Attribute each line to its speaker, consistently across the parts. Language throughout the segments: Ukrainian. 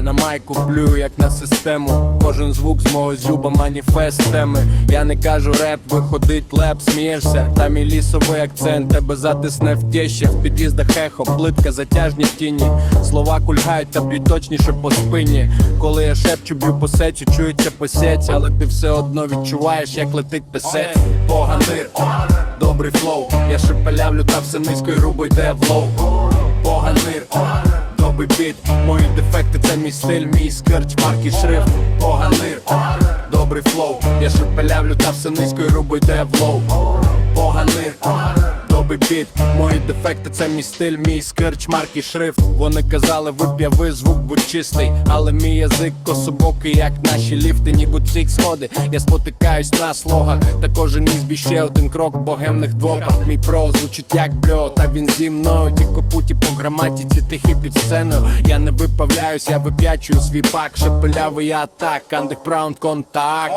Speaker 1: майку, плюю як на систему. Кожен звук з мого зюба маніфест теми. Я не кажу реп, виходить леп, смієшся. Та мій лісовий акцент тебе затисне в тєще В під'їздах ехо, плитка, затяжні тіні. Слова кульгають та б'ють точніше по спині. Коли я шепчу, б'ю по сечі, чується по сеті, але ти все одно відчуваєш, як летить писець. Погандир, добрий флоу. Я шепеляв, лютав все низько і грубо йде в лоу. Погандир, добрий біт. Мої дефекти це мій стиль, мій скерч, марки, шрифт. погалир, добрий флоу. Я шепелявлю та все низько і грубо йде добрий біт. Мої дефекти це мій стиль, мій скерч, марки, шрифт. Вони казали, вип'яви звук будь чистий, але мій язик кособокий, як наші ліфти, ніби ці сходи. Я спотикаюсь на слогах, та кожен із ще один крок богемних двоках. Мій про звучить як бльо, та він зі мною. Ті копуті по граматиці, тихі під сценою. Я не виправляюсь, я вип'ячую свій пак, шепелявий атак, андеграунд контакт.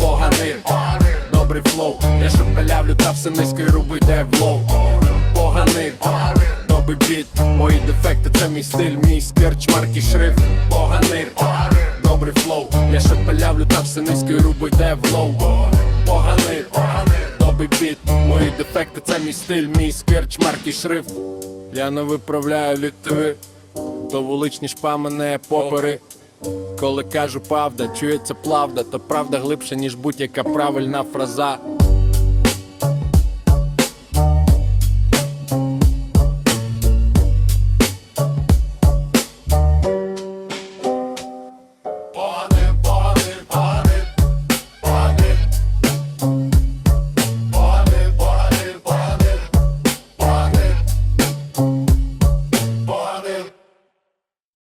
Speaker 1: Поганир, добрий флоу. Я шепеляв, лютав все низько і руби йде в лоу. Поганир, добрий біт. Мої дефекти це мій стиль, мій скерч, марки, шрифт. Поганир, добрий флоу. Я шепеляв, лютав все низько і руби йде в лоу. Поганир, добрий біт. Мої дефекти це мій стиль, мій скерч, марки, шрифт. Я не виправляю літви, то вуличні шпамени попери. Коли кажу правда, чується правда, то правда глибше, ніж будь-яка правильна фраза.